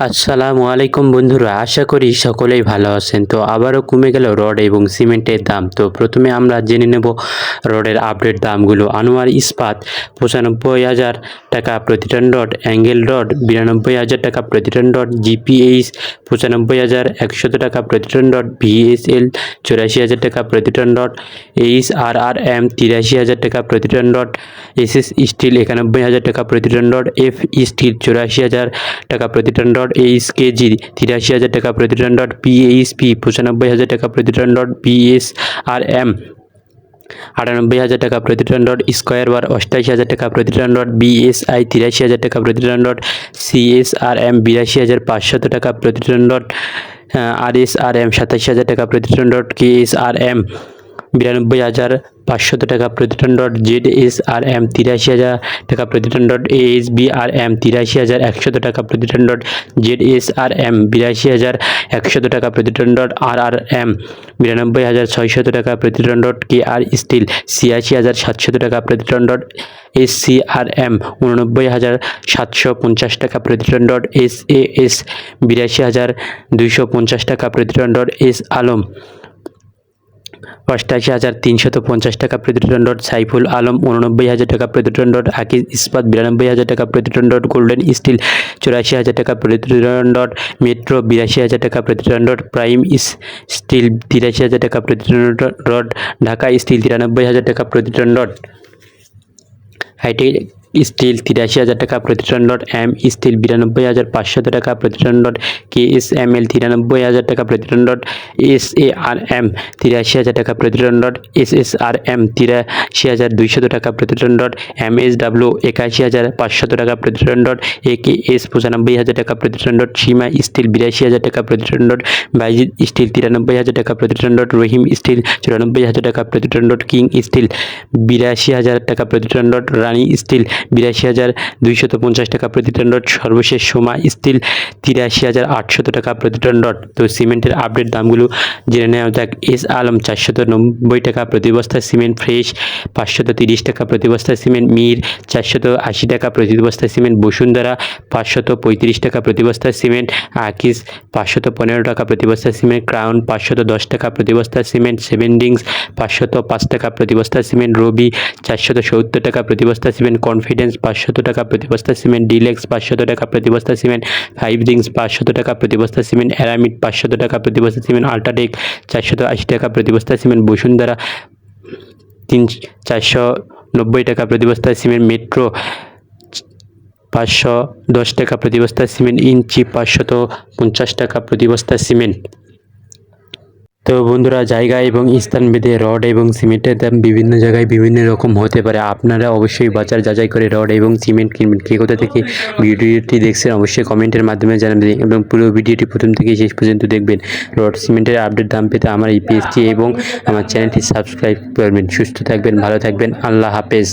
আসসালামু আলাইকুম বন্ধুরা, আশা করি সকলেই ভালো আছেন। তো আবারও কমে গেল রড এবং সিমেন্টের দাম। তো প্রথমে আমরা জেনে নেব রডের আপডেট দামগুলো। আনোয়ার ইস্পাত পঁচানব্বই হাজার টাকা প্রতি টন রড অ্যাঙ্গেল রড বিরানব্বই হাজার টাকা প্রতি টন রড জিপিএইচ পঁচানব্বই হাজার একশত টাকা প্রতি টন রড ভিএসএল চুরাশি হাজার টাকা প্রতি ton rod H R R M তিরাশি হাজার টাকা প্রতি ton rod S S steel একানব্বই হাজার টাকা প্রতি টন রড এফ স্টিল চুরাশি হাজার টাকা প্রতি টন রড এইচ কেজি তিরাশি হাজার টাকা প্রতি টন রড পিএইচপি পঁচানব্বই হাজার টাকা প্রতি টন পিএস আর এম আটানব্বই হাজার টাকা প্রতি টন রড স্কোয়ার বার অষ্টাশি হাজার টাকা প্রতি টন রড বিএসআই তিরাশি হাজার টাকা প্রতি টন রড সিএসআর এম বিরাশি হাজার পাঁচশত টাকা প্রতি ton rod R S R M সাতাশি হাজার টাকা প্রতি ton rod K S R M বিরানব্বই হাজার পাঁচশত টাকা প্রতি ton dot Z S R M তিরাশি হাজার টাকা প্রতি ton dot A S B R M তিরাশি হাজার একশত টাকা প্রতি ton dot Z S R M বিরাশি হাজার একশত টাকা প্রতি ton dot R R M বিরানব্বই হাজার ছয়শত টাকা প্রতি ton dot K R steel ছিয়াশি হাজার সাতশত টাকা প্রতি ton dot S C R M উননব্বই হাজার সাতশো পঞ্চাশ টাকা প্রতি ton dot S A S বিরাশি হাজার দুইশো পঞ্চাশ টাকা প্রতি টন ডট এস আলম অষ্টাশি হাজার তিনশত পঞ্চাশ টাকা প্রতিটন ডট সাইফুল আলম উননব্বই হাজার টাকা প্রতিটন ডট আকিজ ইস্পাত বিরানব্বই হাজার টাকা প্রতিটন ডট গোল্ডেন স্টিল চুরাশি হাজার টাকা প্রতিটন ডট মেট্রো বিরাশি হাজার টাকা প্রতিটন ডট প্রাইম স্টিল তিরাশি হাজার টাকা প্রতিটন ডট ঢাকা স্টিল তিরানব্বই হাজার টাকা প্রতিটন ডট হাইটেক স্টিল তিরাশি হাজার টাকা প্রতি টন ডট এম স্টিল বিরানব্বই হাজার পাঁচশত টাকা প্রতি ton dot K S M L তিরানব্বই হাজার টাকা প্রতি ton dot S A R M তিরাশি হাজার টাকা প্রতি ton dot S S R M তিরাশি হাজার দুইশত টাকা প্রতি ton dot M S W একাশি হাজার পাঁচশত টাকা প্রতি ton dot A K S পঁচানব্বই হাজার টাকা প্রতি টন ডট সীমা স্টিল বিরাশি হাজার টাকা প্রতি টন ডট বাইজিদ স্টিল তিরানব্বই হাজার টাকা প্রতি টন ডট রহিম স্টিল চুরানব্বই হাজার টাকা প্রতি টন ডট কিং স্টিল বিরাশি হাজার টাকা প্রতি টন ডট রানী স্টিল বিরাশি হাজার দুইশত পঞ্চাশ টাকা প্রতি টন ডট সর্বশেষ সোমা স্টিল তিরাশি হাজার আটশত টাকা প্রতি টন ডট তো সিমেন্টের আপডেট দামগুলো জেনে নেওয়া যাক এস আলম চারশত নব্বই টাকা প্রতি বস্তা সিমেন্ট ফ্রেশ পাঁচশত তিরিশ টাকা প্রতি বস্তা সিমেন্ট মির চারশত আশি টাকা প্রতি বস্তা সিমেন্ট বসুন্ধরা পাঁচশত পঁয়ত্রিশ টাকা প্রতি বস্তা সিমেন্ট আকিস পাঁচশত পনেরো টাকা প্রতি বস্তা সিমেন্ট ক্রাউন পাঁচশত দশ টাকা প্রতি বস্তা সিমেন্ট সেভেন ডিংস পাঁচশত পাঁচ টাকা প্রতি বস্তা সিমেন্ট রবি চারশত সত্তর টাকা প্রতি বস্তা সিমেন্ট কনফিডেন্স পাঁচশত টাকা প্রতি বস্তা সিমেন্ট ডিলেক্স পাঁচশত টাকা প্রতি বস্তা সিমেন্ট ফাইভ ডিংস পাঁচশত টাকা প্রতি বস্তা সিমেন্ট অ্যারামিড পাঁচশত টাকা প্রতি বস্তা সিমেন্ট আল্ট্রাটেক চারশত আশি টাকা প্রতি বস্তা সিমেন্ট বসুন্ধরা তিন চারশো নব্বই টাকা প্রতি বস্তা সিমেন্ট মেট্রো পাঁচশো দশ টাকা প্রতি বস্তা সিমেন্ট ইঞ্চি পাঁচশত পঞ্চাশ টাকা প্রতি বস্তা সিমেন্ট তো বন্ধুরা, জায়গা এবং স্থান ভেদে রড এবং সিমেন্টের দাম বিভিন্ন জায়গায় বিভিন্ন রকম হতে পারে। আপনারা অবশ্যই বাজার যাচাই করে রড এবং সিমেন্ট কিনবেন। কে কোথা থেকে ভিডিওটি দেখছেন অবশ্যই কমেন্টের মাধ্যমে জানাবেন এবং পুরো ভিডিওটি প্রথম থেকে শেষ পর্যন্ত দেখবেন। রড, সিমেন্টের আপডেট দাম পেতে আমার এই এবং আমার চ্যানেলটি সাবস্ক্রাইব করবেন। সুস্থ থাকবেন, ভালো থাকবেন। আল্লাহ হাফেজ।